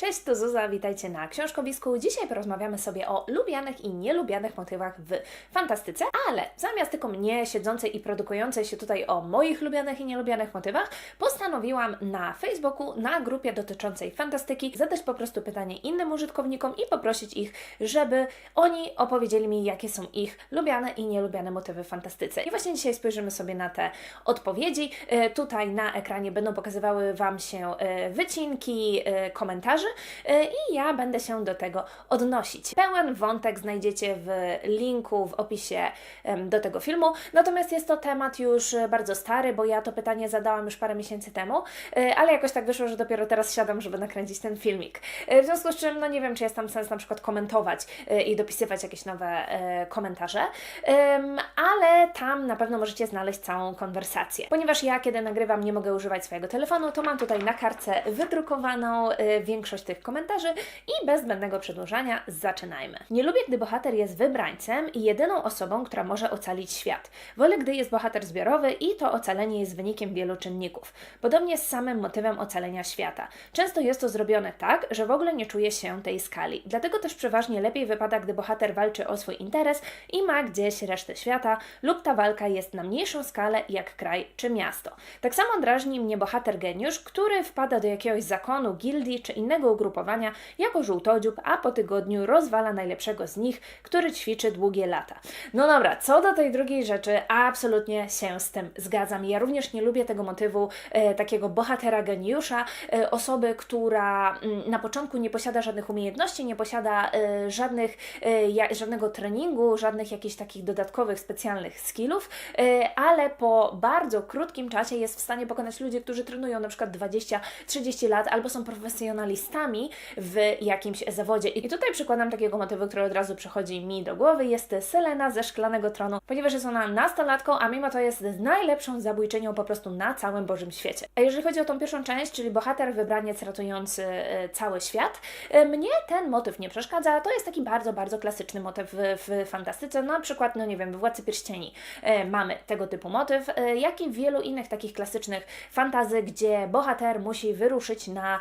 Cześć, to Zuza, witajcie na Książkowisku. Dzisiaj porozmawiamy sobie o lubianych i nielubianych motywach w fantastyce, ale zamiast tylko mnie siedzącej i produkującej się tutaj o moich lubianych i nielubianych motywach, postanowiłam na Facebooku, na grupie dotyczącej fantastyki, zadać po prostu pytanie innym użytkownikom i poprosić ich, żeby oni opowiedzieli mi, jakie są ich lubiane i nielubiane motywy w fantastyce. I właśnie dzisiaj spojrzymy sobie na te odpowiedzi. E, Tutaj na ekranie będą pokazywały Wam się e, wycinki e, komentarzy e, i ja będę się do tego odnosić. Pełen wątek znajdziecie w linku w opisie do tego filmu. Natomiast jest to temat już e, bardzo stary, bo ja to pytanie zadałam już parę miesięcy temu, e, ale jakoś tak wyszło, że dopiero teraz siadam, żeby nakręcić ten filmik. E, W związku z czym, no nie wiem, czy jest tam sens na przykład komentować e, i dopisywać jakieś nowe e, komentarze, ale tam na pewno możecie znaleźć całą konwersację. Ponieważ ja, kiedy nagrywam, nie mogę używać swojego telefonu, to mam tutaj na kartce wydrukowaną e, większość tych komentarzy i bez zbędnego przedłużania zaczynajmy. Nie lubię, gdy bohater jest wybrańcem i jedyną osobą, która może ocalić świat. Wolę, gdy jest bohater zbiorowy i to ocalenie jest wynikiem wielu czynników. Podobnie z samym motywem ocalenia świata. Często jest to zrobione tak, że w ogóle nie czuje się tej skali. Dlatego też przeważnie lepiej wypada, gdy bohater walczy o swój interes i ma gdzieś resztę świata, lub ta walka jest na mniejszą skalę, jak kraj czy miasto. Tak samo drażni mnie bohater geniusz, który wpada do jakiegoś zakonu, gildii czy innego ugrupowania jako żółtodziób, a po tygodniu rozwala najlepszego z nich, który ćwiczy długie lata. No dobra, co do tej drugiej rzeczy, absolutnie się z tym zgadzam. Ja również nie lubię tego motywu e, takiego bohatera geniusza, e, osoby, która mm, na początku nie posiada żadnych umiejętności, nie posiada e, żadnych, e, ja, żadnego treningu, żadnych jakichś takich dodatkowych, specjalnych skillów, e, ale po bardzo krótkim czasie jest w stanie pokonać ludzi, którzy trenują na przykład 20-30 lat albo są profesjonalistami w jakimś zawodzie. I tutaj przykładam takiego motywu, który od razu przychodzi mi do głowy, jest Selena ze Szklanego Tronu, ponieważ jest ona nastolatką, a mimo to jest najlepszą zabójczynią po prostu na całym Bożym świecie. A jeżeli chodzi o tą pierwszą część, czyli bohater, wybraniec ratujący e, cały świat, e, mnie ten motyw nie przeszkadza. To jest taki bardzo, bardzo klasyczny motyw w, w fantastyce. Na przykład, no nie wiem, w Władcy Pierścieni e, mamy tego typu motyw, jak i w wielu innych takich klasycznych fantazy, gdzie bohater musi wyruszyć na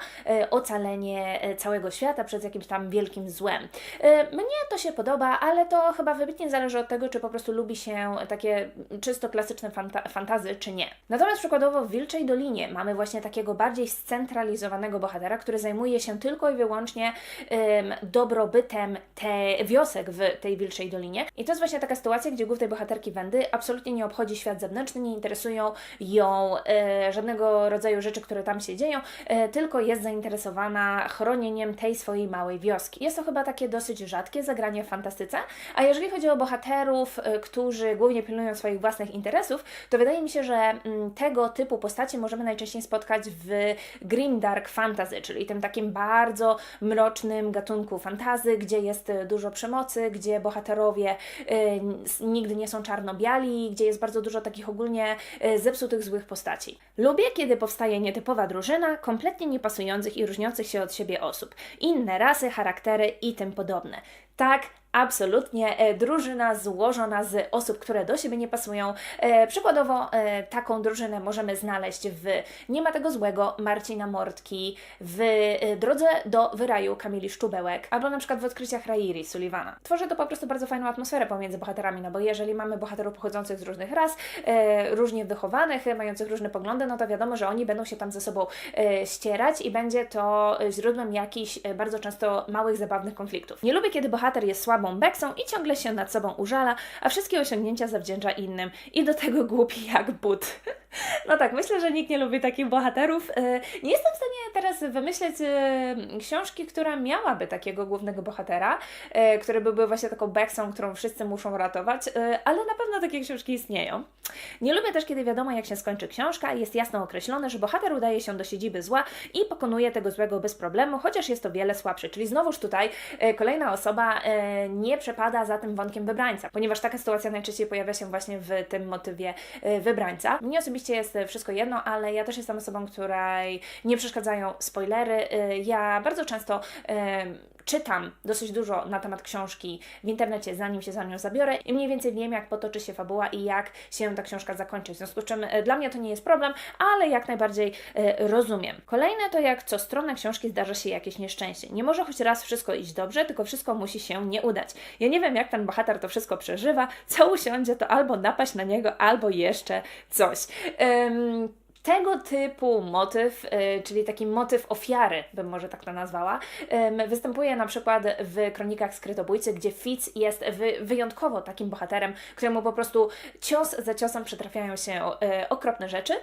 ocalenie e, całego świata przed jakimś tam wielkim złem. E, Mnie to się podoba, ale to chyba wybitnie zależy od tego, czy po prostu lubi się takie czysto klasyczne fanta- fantazy, czy nie. Natomiast przykładowo w Wilczej Dolinie mamy właśnie takiego bardziej scentralizowanego bohatera, który zajmuje się tylko i wyłącznie em, dobrobytem te wiosek w tej Wilczej Dolinie. I to jest właśnie taka sytuacja, gdzie głównej bohaterki Wendy absolutnie nie obchodzi świat zewnętrzny, nie interesują ją e, żadnego rodzaju rzeczy, które tam się dzieją, tylko jest zainteresowana chronieniem tej swojej małej wioski. Jest to chyba takie dosyć rzadkie zagranie w fantastyce, a jeżeli chodzi o bohaterów, e, którzy głównie pilnują swoich własnych interesów, to wydaje mi się, że mm, tego typu postacie możemy najczęściej spotkać w grimdark fantasy, czyli tym takim bardzo mrocznym gatunku fantazy, gdzie jest e, dużo przemocy, gdzie bohaterowie n- nigdy nie są czarno-biali, gdzie jest bardzo dużo takich ogólnie zepsutych złych postaci. Lubię, kiedy powstaje nietypowa drużyna, kompletnie niepasujących i różniących się od siebie osób, inne rasy, charaktery i tym podobne. Tak, Absolutnie, e, drużyna złożona z osób, które do siebie nie pasują. E, przykładowo e, taką drużynę możemy znaleźć w Nie ma tego złego Marcina Mortki, w Drodze do Wyraju Kamili Szczubełek, albo na przykład w Odkryciach Rairi Sullivana. Tworzy to po prostu bardzo fajną atmosferę pomiędzy bohaterami, no bo jeżeli mamy bohaterów pochodzących z różnych ras, różnie wychowanych, mających różne poglądy, no to wiadomo, że oni będą się tam ze sobą ścierać i będzie to źródłem jakichś bardzo często małych, zabawnych konfliktów. Nie lubię, kiedy bohater jest słabą beksą i ciągle się nad sobą użala, a wszystkie osiągnięcia zawdzięcza innym i do tego głupi jak but. No tak, myślę, że nikt nie lubi takich bohaterów. E, Nie jestem w stanie teraz wymyśleć e, książki, która miałaby takiego głównego bohatera, e, który by był właśnie taką beksą, którą wszyscy muszą ratować, ale na pewno takie książki istnieją. Nie lubię też, kiedy wiadomo, jak się skończy książka jest jasno określone, że bohater udaje się do siedziby zła i pokonuje tego złego bez problemu, chociaż jest to wiele słabszy. Czyli znowuż tutaj kolejna osoba nie przepada za tym wątkiem wybrańca, ponieważ taka sytuacja najczęściej pojawia się właśnie w tym motywie wybrańca. Mnie osobiście jest e, wszystko jedno, ale ja też jestem osobą, której nie przeszkadzają spoilery. E, Ja bardzo często czytam dosyć dużo na temat książki w internecie, zanim się za nią zabiorę i mniej więcej wiem, jak potoczy się fabuła i jak się ta książka zakończy. W związku z czym e, dla mnie to nie jest problem, ale jak najbardziej e, rozumiem. Kolejne to jak co stronę książki zdarza się jakieś nieszczęście. Nie może choć raz wszystko iść dobrze, tylko wszystko musi się nie udać. Ja nie wiem, jak ten bohater to wszystko przeżywa, co usiądzie, to albo napaść na niego, albo jeszcze coś. Tego typu motyw, y, czyli taki motyw ofiary, bym może tak to nazwała, występuje na przykład w Kronikach Skrytobójcy, gdzie Fitz jest wy, wyjątkowo takim bohaterem, któremu po prostu cios za ciosem przytrafiają się y, okropne rzeczy.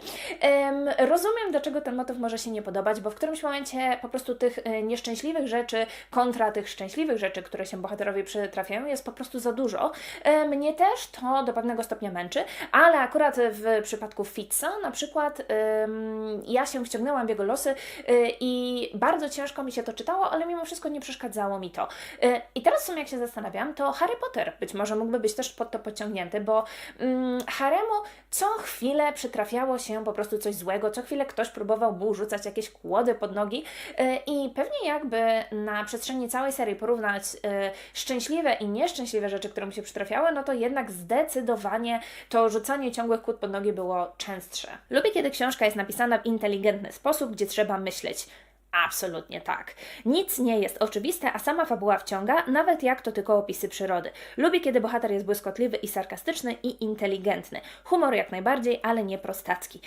Rozumiem, dlaczego ten motyw może się nie podobać, bo w którymś momencie po prostu tych y, nieszczęśliwych rzeczy kontra tych szczęśliwych rzeczy, które się bohaterowi przytrafiają, jest po prostu za dużo. Y, Mnie też to do pewnego stopnia męczy, ale akurat w przypadku Fitza na przykład ja się wciągnęłam w jego losy y, i bardzo ciężko mi się to czytało, ale mimo wszystko nie przeszkadzało mi to. Y, I teraz w sumie jak się zastanawiam, to Harry Potter być może mógłby być też pod to pociągnięty, bo ym, Haremu co chwilę przytrafiało się po prostu coś złego, co chwilę ktoś próbował mu rzucać jakieś kłody pod nogi y, i pewnie jakby na przestrzeni całej serii porównać szczęśliwe i nieszczęśliwe rzeczy, które mu się przytrafiały, no to jednak zdecydowanie to rzucanie ciągłych kłód pod nogi było częstsze. Lubię, kiedy książka jest napisana w inteligentny sposób, gdzie trzeba myśleć. Absolutnie tak. Nic nie jest oczywiste, a sama fabuła wciąga, nawet jak to tylko opisy przyrody. Lubię, kiedy bohater jest błyskotliwy i sarkastyczny i inteligentny. Humor jak najbardziej, ale nie prostacki.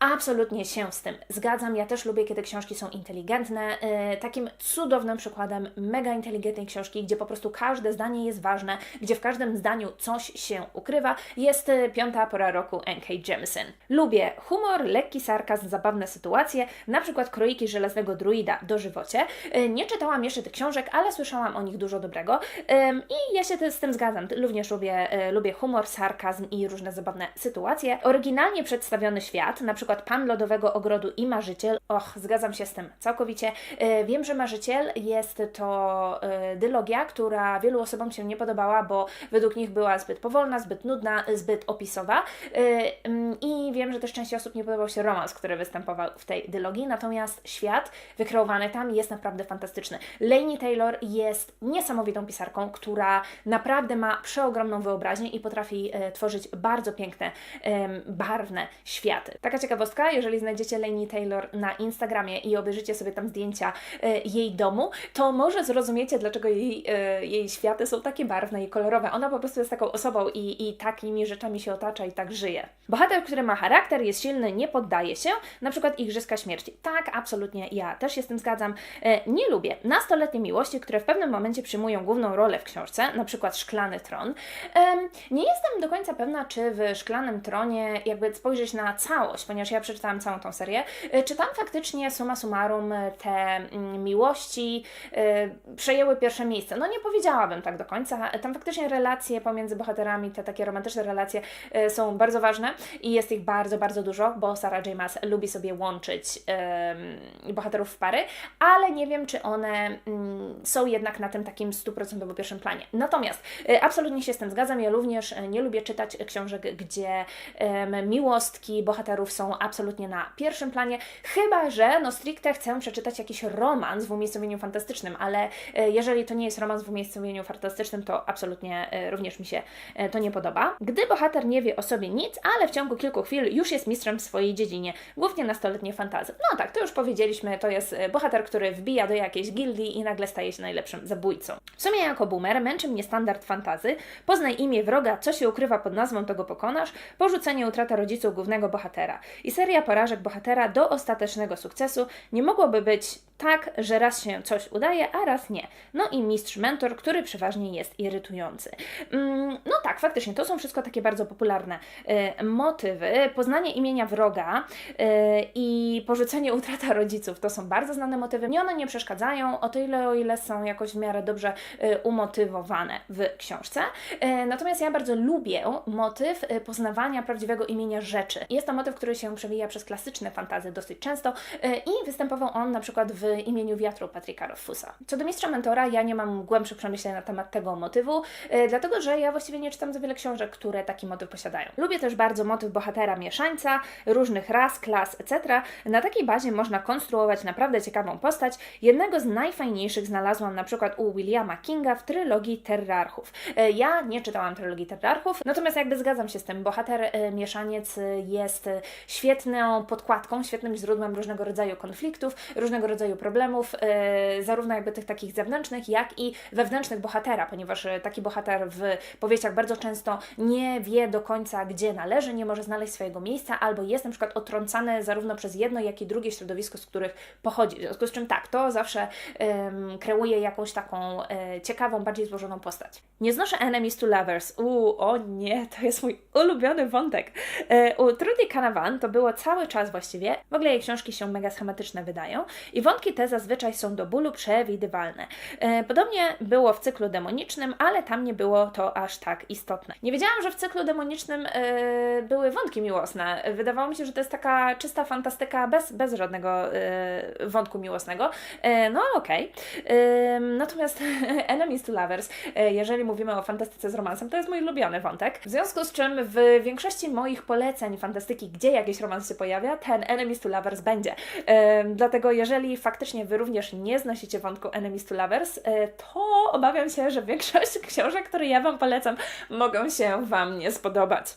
Absolutnie się z tym zgadzam. Ja też lubię, kiedy książki są inteligentne. Yy, takim cudownym przykładem mega inteligentnej książki, gdzie po prostu każde zdanie jest ważne, gdzie w każdym zdaniu coś się ukrywa, jest y, Piąta Pora Roku N.K. Jemisin. Lubię humor, lekki sarkazm, zabawne sytuacje, na przykład Kroiki Żelaznego Druida do żywocie. Yy, nie czytałam jeszcze tych książek, ale słyszałam o nich dużo dobrego i ja się z tym zgadzam. Również lubię, lubię humor, sarkazm i różne zabawne sytuacje. Oryginalnie przedstawiony świat, na przykład Pan Lodowego Ogrodu i Marzyciel. Och, zgadzam się z tym całkowicie. E, Wiem, że Marzyciel jest to e, dylogia, która wielu osobom się nie podobała, bo według nich była zbyt powolna, zbyt nudna, zbyt opisowa. E, mm, I wiem, że też części osób nie podobał się romans, który występował w tej dylogii, natomiast świat wykreowany tam jest naprawdę fantastyczny. Laini Taylor jest niesamowitą pisarką, która naprawdę ma przeogromną wyobraźnię i potrafi tworzyć bardzo piękne, barwne światy. Taka ciekawostka, jeżeli znajdziecie Laini Taylor na Instagramie i obejrzycie sobie tam zdjęcia e, jej domu, to może zrozumiecie, dlaczego jej, e, jej światy są takie barwne i kolorowe. Ona po prostu jest taką osobą i, i takimi rzeczami się otacza i tak żyje. Bohater, który ma charakter, jest silny, nie poddaje się, na przykład Igrzyska Śmierci. Tak, absolutnie, ja też się z tym zgadzam. E, nie lubię nastoletnie miłości, które w pewnym momencie przyjmują główną rolę w książce, na przykład Szklany Tron. Nie jestem do końca pewna, czy w Szklanym Tronie jakby spojrzeć na całość, ponieważ ja przeczytałam całą tą serię, e, czy tam faktycznie summa summarum e, te mm, miłości e, przejęły pierwsze miejsce. No nie powiedziałabym tak do końca. Tam faktycznie relacje pomiędzy bohaterami, te takie romantyczne relacje są bardzo ważne i jest ich bardzo, bardzo dużo, bo Sarah J. Maas lubi sobie łączyć bohaterów w pary, ale nie wiem, czy one mm, są jednak na tym takim stuprocentowo pierwszym planie. Natomiast absolutnie się z tym zgadzam. Ja również nie lubię czytać książek, gdzie miłostki bohaterów są absolutnie na pierwszym planie, chyba że no stricte chcę przeczytać jakiś romans w umiejscowieniu fantastycznym, ale e, jeżeli to nie jest romans w umiejscowieniu fantastycznym, to absolutnie e, również mi się e, to nie podoba. Gdy bohater nie wie o sobie nic, ale w ciągu kilku chwil już jest mistrzem w swojej dziedzinie, głównie nastoletnie fantazy. No tak, to już powiedzieliśmy, to jest bohater, który wbija do jakiejś gildii i nagle staje się najlepszym zabójcą. W sumie jako boomer męczy mnie standard fantazy, poznaj imię wroga, co się ukrywa pod nazwą, to go pokonasz, porzucenie utrata rodziców głównego bohatera. I seria porażek bohatera do ostatecznego sukcesu nie mogłoby być tak, że raz się coś udaje, a raz nie. No i mistrz mentor, który przeważnie jest irytujący. Mm, no tak, faktycznie, to są wszystko takie bardzo popularne y, motywy. Poznanie imienia wroga y, i porzucenie utrata rodziców to są bardzo znane motywy. Mnie one nie przeszkadzają, o tyle o ile są jakoś w miarę dobrze y, umotywowane w książce. Y, natomiast ja bardzo lubię motyw y, poznawania prawdziwego imienia rzeczy. Jest to motyw, który się przewija przez klasyczne fantazy dosyć często y, i występował on na przykład w imieniu wiatru Patryka Roffusa. Co do mistrza mentora, ja nie mam głębszych przemyśleń na temat tego motywu, y, dlatego że ja właściwie nie czytam bardzo wiele książek, które taki motyw posiadają. Lubię też bardzo motyw bohatera mieszańca, różnych ras, klas, etc. Na takiej bazie można konstruować naprawdę ciekawą postać. Jednego z najfajniejszych znalazłam na przykład u Williama Kinga w trylogii Terrarchów. E, Ja nie czytałam trylogii Terrarchów, natomiast jakby zgadzam się z tym, bohater e, mieszaniec e, jest e, świetną podkładką, świetnym źródłem różnego rodzaju konfliktów, różnego rodzaju problemów, e, zarówno jakby tych takich zewnętrznych, jak i wewnętrznych bohatera, ponieważ e, taki bohater w powieściach bardzo często nie wie do końca, gdzie należy, nie może znaleźć swojego miejsca, albo jest na przykład otrącany zarówno przez jedno, jak i drugie środowisko, z których pochodzi. W związku z czym tak, to zawsze em, kreuje jakąś taką e, ciekawą, bardziej złożoną postać. Nie znoszę enemies to lovers. Uuu, o nie, to jest mój ulubiony wątek. U Trudy Canavan to było cały czas właściwie, w ogóle jej książki się mega schematyczne wydają i wątki te zazwyczaj są do bólu przewidywalne. E, podobnie było w cyklu demonicznym, ale tam nie było to aż tak istotne. Nie wiedziałam, że w cyklu demonicznym e, były wątki miłosne. Wydawało mi się, że to jest taka czysta fantastyka bez, bez żadnego e, wątku miłosnego. No okej. E, natomiast Enemies to Lovers, jeżeli mówimy o fantastyce z romansem, to jest mój ulubiony wątek. W związku z czym w większości moich poleceń fantastyki, gdzie romans się pojawia, ten Enemies to Lovers będzie. E, dlatego jeżeli faktycznie Wy również nie znosicie wątku Enemies to Lovers, e, to obawiam się, że większość książek, które ja Wam polecam, mogą się Wam nie spodobać.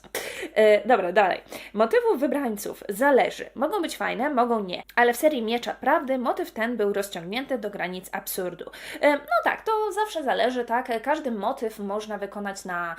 E, dobra, dalej. Motywów wybrańców zależy. Mogą być fajne, mogą nie. Ale w serii Miecza Prawdy motyw ten był rozciągnięty do granic absurdu. No tak, to zawsze zależy, tak? Każdy motyw można wykonać na,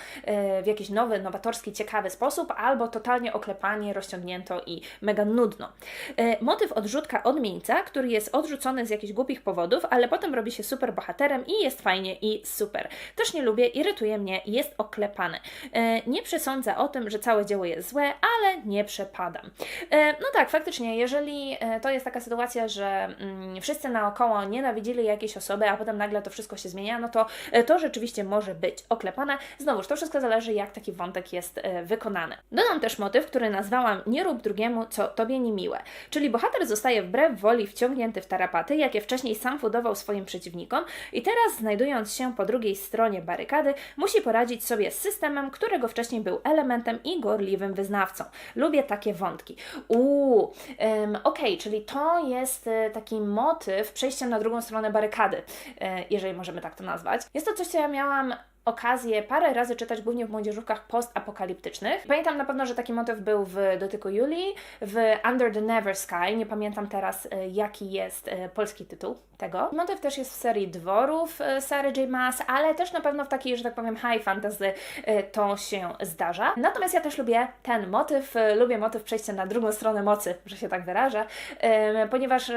w jakiś nowy, nowatorski, ciekawy sposób, albo totalnie oklepanie, rozciągnięto i mega nudno. E, motyw odrzutka odmieńca, który jest odrzucony z jakichś głupich powodów, ale potem robi się super bohaterem i jest fajnie i super. Też nie lubię, irytuje mnie, jest oklepany. E, nie przesądzę o tym, że całe dzieło jest złe, ale nie przepadam. E, no tak, faktycznie, jeżeli to jest taka sytuacja, że mm, wszyscy naokoło nienawidzili jakiejś osoby, a potem nagle to wszystko się zmienia, no to to rzeczywiście może być oklepane. Znowuż, to wszystko zależy, jak taki wątek jest wykonany. Dodam też motyw, który nazwałam Nie rób drugiemu, co tobie niemiłe. Czyli bohater zostaje wbrew woli wciągnięty w tarapaty, jakie wcześniej sam fudował swoim przeciwnikom i teraz, znajdując się po drugiej stronie barykady, musi poradzić sobie z systemem, którego wcześniej był elementem i gorliwym wyznawcą. Lubię takie wątki. Uuu, em, okej, czyli to jest e, taki motyw przejścia na drugą stronę barykady, e, jeżeli możemy tak to nazwać. Jest to coś, co ja miałam okazję parę razy czytać głównie w młodzieżówkach postapokaliptycznych. Pamiętam na pewno, że taki motyw był w Dotyku Julii, w Under the Never Sky, nie pamiętam teraz e, jaki jest e, polski tytuł tego. Motyw też jest w serii Dworów e, Sary J. Maas, ale też na pewno w takiej, że tak powiem, high fantasy to się zdarza. Natomiast ja też lubię ten motyw, lubię motyw przejścia na drugą stronę mocy, że się tak wyrażę, ponieważ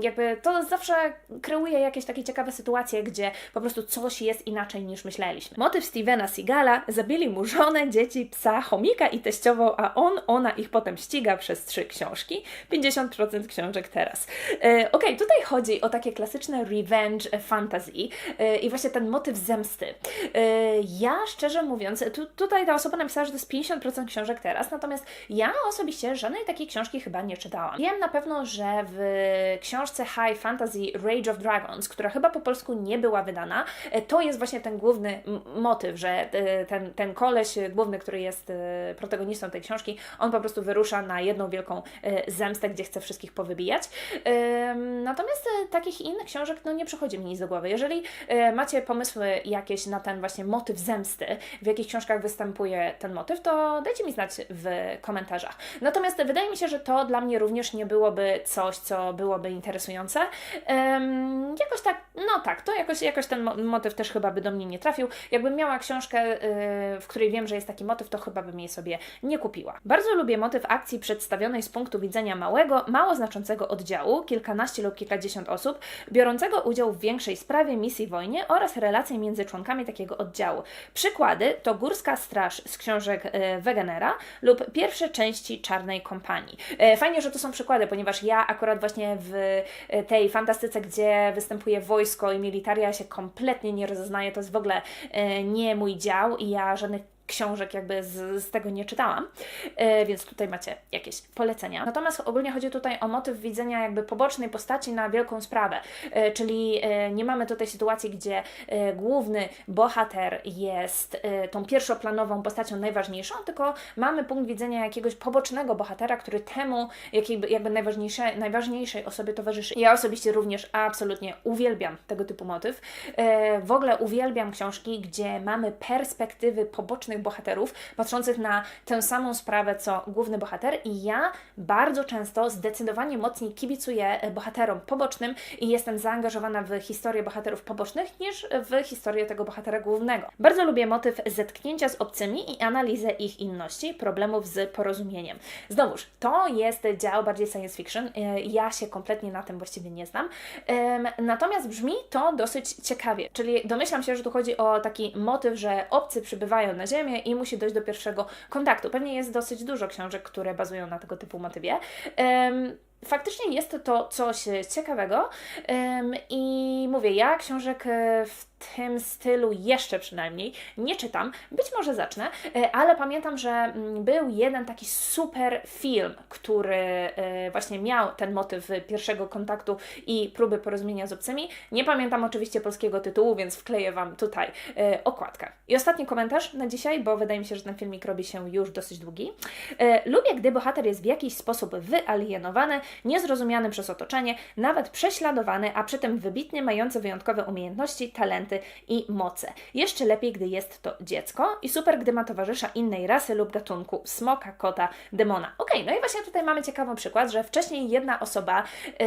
jakby to zawsze kreuje jakieś takie ciekawe sytuacje, gdzie po prostu coś jest inaczej niż myśleliśmy. Motyw Stevena Seagala, zabili mu żonę, dzieci, psa, chomika i teściową, a on, ona ich potem ściga przez trzy książki. 50% książek teraz. E, Okej, tutaj chodzi o takie klasyczne revenge fantasy e, i właśnie ten motyw zemsty. E, ja szczerze mówiąc, tu, tutaj ta osoba napisała, że to jest 50% książek teraz, natomiast ja osobiście żadnej takiej książki chyba nie czytałam. Wiem na pewno, że w książce High Fantasy Rage of Dragons, która chyba po polsku nie była wydana, e, to jest właśnie ten główny motyw, że e, ten, ten koleś główny, który jest e, protagonistą tej książki, on po prostu wyrusza na jedną wielką e, zemstę, gdzie chce wszystkich powybijać. Natomiast takich innych książek no, nie przychodzi mi nic do głowy. Jeżeli macie pomysły jakieś na ten właśnie motyw zemsty, w jakich książkach występuje ten motyw, to dajcie mi znać w komentarzach. Natomiast wydaje mi się, że to dla mnie również nie byłoby coś, co byłoby interesujące. Jakoś tak, no tak, to jakoś, jakoś ten mo- motyw też chyba by do mnie nie trafił. Jakbym miała książkę, y, w której wiem, że jest taki motyw, to chyba bym jej sobie nie kupiła. Bardzo lubię motyw akcji przedstawionej z punktu widzenia małego, mało znaczącego oddziału, kilkanaście lub kilkadziesiąt osób, biorącego udział w większej sprawie, misji, wojnie oraz relacje między członkami takiego oddziału. Przykłady to Górska Straż z książek e, Wegenera lub pierwsze części Czarnej Kompanii. E, Fajnie, że to są przykłady, ponieważ ja akurat właśnie w e, tej fantastyce, gdzie występuje wojsko i militaria się kompletnie nie rozeznaję, to jest w ogóle e, nie mój dział i ja żadnych książek jakby z, z tego nie czytałam, e, więc tutaj macie jakieś polecenia. Natomiast ogólnie chodzi tutaj o motyw widzenia jakby pobocznej postaci na wielką sprawę, e, czyli e, nie mamy tutaj sytuacji, gdzie e, główny bohater jest e, tą pierwszoplanową postacią najważniejszą, tylko mamy punkt widzenia jakiegoś pobocznego bohatera, który temu jakby, jakby najważniejsze, najważniejszej osobie towarzyszy. Ja osobiście również absolutnie uwielbiam tego typu motyw. E, w ogóle uwielbiam książki, gdzie mamy perspektywy pobocznych bohaterów, patrzących na tę samą sprawę, co główny bohater i ja bardzo często zdecydowanie mocniej kibicuję e, bohaterom pobocznym i jestem zaangażowana w historię bohaterów pobocznych niż w historię tego bohatera głównego. Bardzo lubię motyw zetknięcia z obcymi i analizę ich inności, problemów z porozumieniem. Znowuż, to jest dział bardziej science fiction. E, Ja się kompletnie na tym właściwie nie znam. Natomiast brzmi to dosyć ciekawie. Czyli domyślam się, że tu chodzi o taki motyw, że obcy przybywają na Ziemię i musi dojść do pierwszego kontaktu. Pewnie jest dosyć dużo książek, które bazują na tego typu motywie. Em, Faktycznie jest to coś ciekawego i mówię, ja książek e, w tym stylu jeszcze przynajmniej nie czytam. Być może zacznę, e, ale pamiętam, że mm, był jeden taki super film, który e, właśnie miał ten motyw pierwszego kontaktu i próby porozumienia z obcymi. Nie pamiętam oczywiście polskiego tytułu, więc wkleję Wam tutaj okładkę. I ostatni komentarz na dzisiaj, bo wydaje mi się, że ten filmik robi się już dosyć długi. Lubię, gdy bohater jest w jakiś sposób wyalienowany, niezrozumiany przez otoczenie, nawet prześladowany, a przy tym wybitnie mający wyjątkowe umiejętności, talenty i moce. Jeszcze lepiej, gdy jest to dziecko i super, gdy ma towarzysza innej rasy lub gatunku, smoka, kota, demona. Okej, no i właśnie tutaj mamy ciekawy przykład, że wcześniej jedna osoba yy,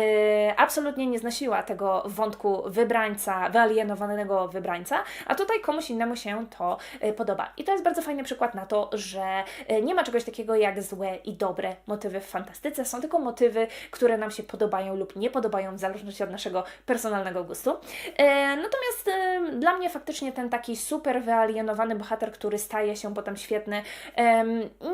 absolutnie nie znosiła tego wątku wybrańca, wyalienowanego wybrańca, a tutaj komuś innemu się to yy, podoba. I to jest bardzo fajny przykład na to, że yy, nie ma czegoś takiego jak złe i dobre motywy w fantastyce, są tylko motywy, które nam się podobają lub nie podobają w zależności od naszego personalnego gustu. E, natomiast e, dla mnie faktycznie ten taki super wyalienowany bohater, który staje się potem świetny,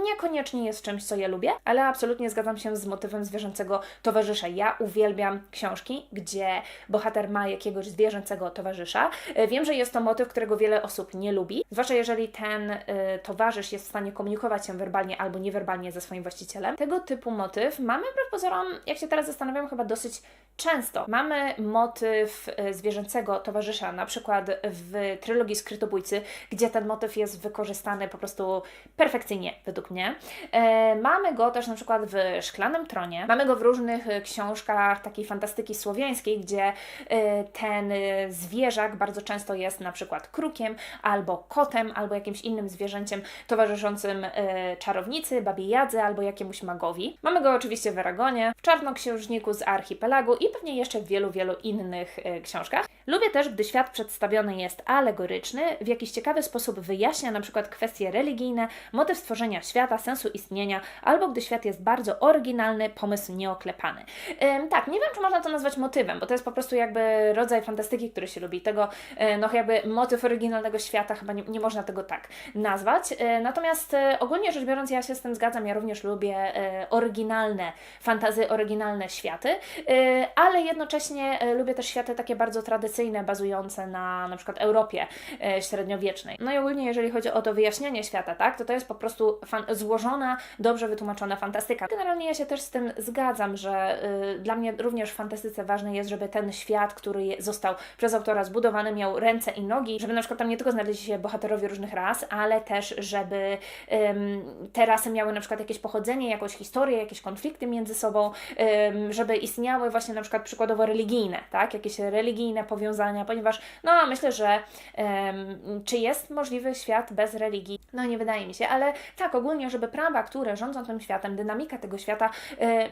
niekoniecznie jest czymś, co ja lubię, ale absolutnie zgadzam się z motywem zwierzęcego towarzysza. Ja uwielbiam książki, gdzie bohater ma jakiegoś zwierzęcego towarzysza. E, Wiem, że jest to motyw, którego wiele osób nie lubi, zwłaszcza jeżeli ten towarzysz jest w stanie komunikować się werbalnie albo niewerbalnie ze swoim właścicielem. Tego typu motyw mamy wbrew jak się teraz zastanawiam, chyba dosyć często. Mamy motyw e, zwierzęcego towarzysza, na przykład w trylogii Skrytobójcy, gdzie ten motyw jest wykorzystany po prostu perfekcyjnie, według mnie. E, mamy go też na przykład w Szklanym Tronie, mamy go w różnych e, książkach takiej fantastyki słowiańskiej, gdzie e, ten e, zwierzak bardzo często jest na przykład krukiem, albo kotem, albo jakimś innym zwierzęciem towarzyszącym e, czarownicy, babie Jadze, albo jakiemuś magowi. Mamy go oczywiście w Aragonie, w Czarnoksiężniku z Archipelagu i pewnie jeszcze w wielu, wielu innych e, książkach. Lubię też, gdy świat przedstawiony jest alegoryczny, w jakiś ciekawy sposób wyjaśnia na przykład kwestie religijne, motyw stworzenia świata, sensu istnienia, albo gdy świat jest bardzo oryginalny, pomysł nieoklepany. Ym, tak, nie wiem, czy można to nazwać motywem, bo to jest po prostu jakby rodzaj fantastyki, który się lubi. Tego, e, no jakby motyw oryginalnego świata, chyba nie, nie można tego tak nazwać. E, Natomiast ogólnie rzecz biorąc, ja się z tym zgadzam, ja również lubię oryginalne fantazy, oryginalne światy, ale jednocześnie e, lubię też światy takie bardzo tradycyjne, bazujące na na przykład Europie e, średniowiecznej. No i ogólnie, jeżeli chodzi o to wyjaśnienie świata, tak, to to jest po prostu złożona, dobrze wytłumaczona fantastyka. Generalnie ja się też z tym zgadzam, że y, dla mnie również w fantastyce ważne jest, żeby ten świat, który został przez autora zbudowany, miał ręce i nogi, żeby na przykład tam nie tylko znaleźli się bohaterowie różnych ras, ale też, żeby ym, te rasy miały na przykład jakieś pochodzenie, jakąś historię, jakieś konflikty między sobą, ym, żeby istniały właśnie na przykład przykładowo religijne, tak, jakieś religijne powiązania, ponieważ no myślę, że ym, czy jest możliwy świat bez religii? No nie wydaje mi się, ale tak ogólnie, żeby prawa, które rządzą tym światem, dynamika tego świata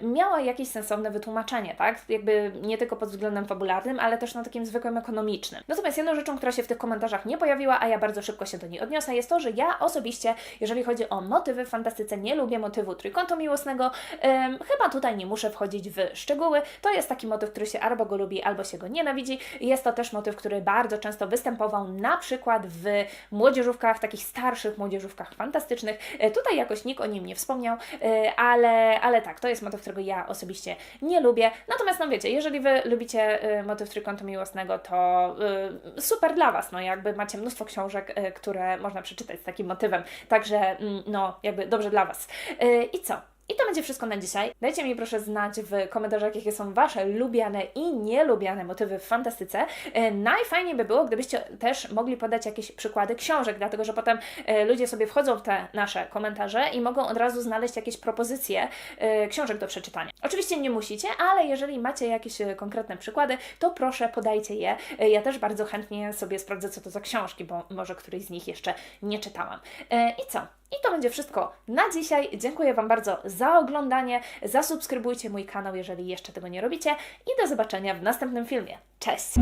y, miała jakieś sensowne wytłumaczenie, tak, jakby nie tylko pod względem fabularnym, ale też na takim zwykłym ekonomicznym. Natomiast jedną rzeczą, która się w tych komentarzach nie pojawiła, a ja bardzo szybko się do niej odniosę, jest to, że ja osobiście, jeżeli chodzi o motywy w fantastyce, nie lubię motywu trójkątu miłosnego. Ym, chyba tutaj nie muszę wchodzić w szczegóły. To jest taki taki motyw, który się albo go lubi, albo się go nienawidzi. Jest to też motyw, który bardzo często występował na przykład w młodzieżówkach, takich starszych młodzieżówkach fantastycznych. E, Tutaj jakoś nikt o nim nie wspomniał, e, ale, ale tak, to jest motyw, którego ja osobiście nie lubię. Natomiast, no wiecie, jeżeli Wy lubicie e, motyw trójkątu miłosnego, to super dla Was, no jakby macie mnóstwo książek, które można przeczytać z takim motywem, także mm, no jakby dobrze dla Was. I co? I to będzie wszystko na dzisiaj. Dajcie mi proszę znać w komentarzach, jakie są Wasze lubiane i nielubiane motywy w fantastyce. E, Najfajniej by było, gdybyście też mogli podać jakieś przykłady książek, dlatego że potem e, ludzie sobie wchodzą w te nasze komentarze i mogą od razu znaleźć jakieś propozycje e, książek do przeczytania. Oczywiście nie musicie, ale jeżeli macie jakieś konkretne przykłady, to proszę podajcie je. Ja też bardzo chętnie sobie sprawdzę, co to za książki, bo może któryś z nich jeszcze nie czytałam. I co? I to będzie wszystko na dzisiaj. Dziękuję Wam bardzo za oglądanie. Zasubskrybujcie mój kanał, jeżeli jeszcze tego nie robicie. I do zobaczenia w następnym filmie. Cześć!